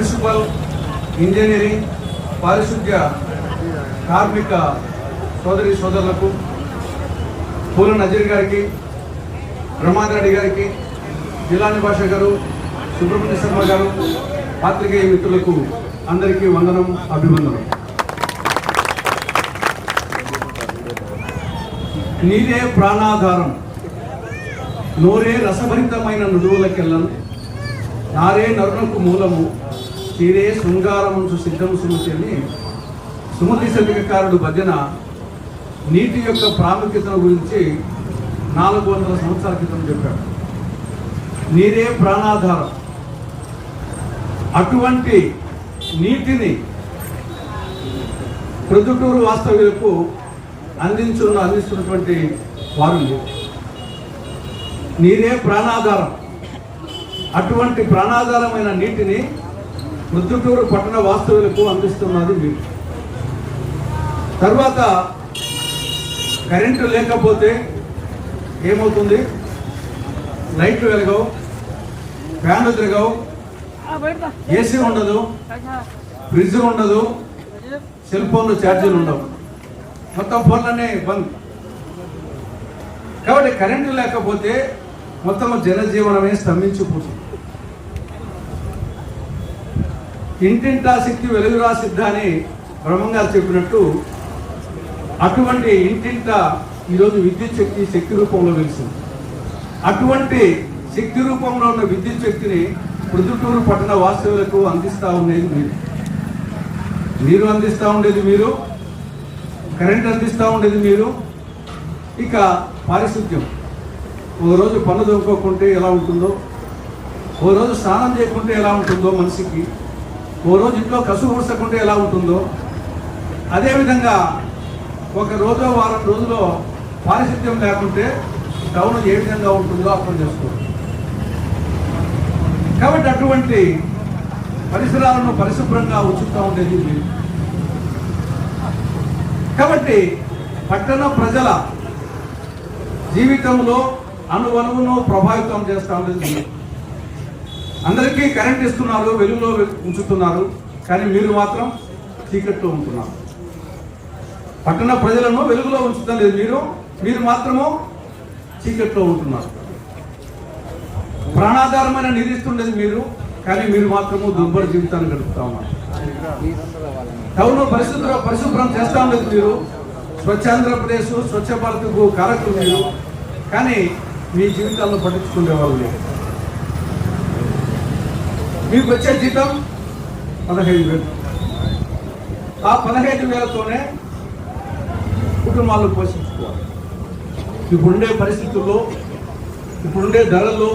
Municipal engineering పారిశుద్ధ్య కార్మిక సోదరి సోదరులకు పూల నజీర్ గారికి బ్రహ్మాందరెడ్డి గారికి జిల్లాని భాష గారు సుబ్రహ్మణ్య శర్మ గారు పాత్రికేయ మిత్రులకు అందరికీ వందనం అభివందనం. నీరే ప్రాణాధారం నోరే రసభరితమైన నుడువులకెళ్ళను నారే నరునకు మూలము తీరే శృంగారం సిద్ధం సుమతి అని సుమతి శతకారుడు భజన నీటి యొక్క ప్రాముఖ్యతను గురించి నాలుగు వందల సంవత్సరాల క్రితం చెప్పాడు. నీరే ప్రాణాధారం. అటువంటి నీటిని ప్రొద్దుటూరు వాస్తవ్యులకు అందించున్న అందిస్తున్నటువంటి వారు నీరే ప్రాణాధారం. అటువంటి ప్రాణాధారమైన నీటిని మృత్యుటూరు పట్టణ వాస్తవులకు అందిస్తున్నది మీరు. తర్వాత కరెంటు లేకపోతే ఏమవుతుంది? లైట్లు వెలగవు ఫ్యాన్లు తిరగవు ఏసీ ఉండదు ఫ్రిడ్జ్ ఉండదు సెల్ ఫోన్లు ఛార్జీలు ఉండవు. మొత్తం ఫోన్లనే బంద్. కాబట్టి కరెంటు లేకపోతే మొత్తం జనజీవనమే స్తంభించిపోతుంది. ఇంటింటా శక్తి వెలుగురా సిద్ధ అని బ్రహ్మంగారు చెప్పినట్టు అటువంటి ఇంటింట ఈరోజు విద్యుత్ శక్తి శక్తి రూపంలో వెలిసింది. అటువంటి శక్తి రూపంలో ఉన్న విద్యుత్ శక్తిని ప్రొద్దుటూరు పట్టణ వాస్తవులకు అందిస్తూ ఉండేది మీరు. నీరు అందిస్తూ ఉండేది మీరు కరెంట్ అందిస్తూ ఉండేది మీరు ఇక పారిశుద్ధ్యం. ఓ రోజు పనులు దొరుకోకుంటే ఎలా ఉంటుందో ఓ రోజు స్నానం చేయకుంటే ఎలా ఉంటుందో మనిషికి ఓ రోజు ఇంట్లో కసుగు ఊడ్చకుంటే ఎలా ఉంటుందో అదేవిధంగా ఒక రోజు వారం రోజులో పారిశుద్ధ్యం లేకుంటే టౌన్ ఏ విధంగా ఉంటుందో అర్థం చేసుకోవాలి కాబట్టి అటువంటి పరిసరాలను పరిశుభ్రంగా ఉంచుతూ ఉండేది మీరు కాబట్టి పట్టణ ప్రజల జీవితంలో అనువనువును ప్రభావితం చేస్తూ ఉండేది అందరికీ కరెంట్ ఇస్తున్నారు వెలుగులో ఉంచుతున్నారు కానీ మీరు మాత్రం చీకట్లో ఉంటున్నారు. పట్టణ ప్రజలను వెలుగులో ఉంచుతాం లేదు మీరు మీరు మాత్రము చీకట్లో ఉంటున్నారు. ప్రాణాధారమైన నిధిస్తుండేది మీరు కానీ మీరు మాత్రము దుర్భర జీవితాన్ని గడుపుతా ఉన్నారు. టౌన్ పరిశుభ్ర పరిశుభ్రం చేస్తా లేదు మీరు. స్వచ్ఛ ఆంధ్రప్రదేశ్ స్వచ్ఛ భారత్కు కారకులు మీరు. కానీ మీ జీవితాలను పట్టించుకునే వాళ్ళు మీకు వచ్చే జీతం పదహైదు వేలు. ఆ పదహైదు వేలతోనే కుటుంబాలను పోషించుకోవాలి. ఇప్పుడుండే పరిస్థితుల్లో ఇప్పుడుండే ధరల్లో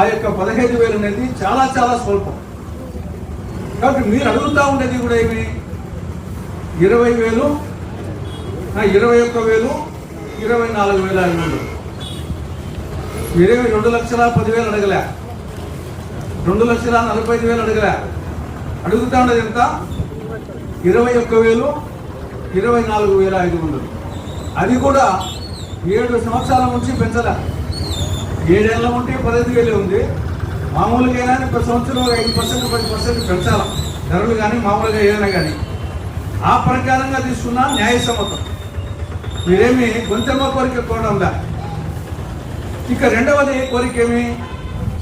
ఆ యొక్క పదహైదు వేలు అనేది చాలా చాలా స్వల్పం. కాబట్టి మీరు అడుగుతూ ఉండేది కూడా ఏమి? ఇరవై వేలు ఇరవై ఒక్క వేలు ఇరవై నాలుగు వేల ఐదు వేలు మీరేమి రెండు లక్షల పదివేలు అడగలే? రెండు లక్షల నలభై ఐదు వేలు అడగలే. అడుగుతా ఉండేది ఎంత? ఇరవై ఒక్క వేలు ఇరవై నాలుగు వేల ఐదు వందలు. అది కూడా ఏడు సంవత్సరాల నుంచి పెంచలే. ఏడేళ్ళ ఉంటే పదహైదు వేలే ఉంది. మామూలుగా అయినా ప్రతి సంవత్సరం ఐదు పర్సెంట్ పది పర్సెంట్ పెంచాలి. ధరలు కానీ మామూలుగా ఏదైనా కానీ ఆ ప్రకారంగా తీసుకున్న న్యాయ సమ్మతం. మీరేమి గొంతెమ్మ కోరిక కోవడంలా ఇక రెండవది కోరిక ఏమి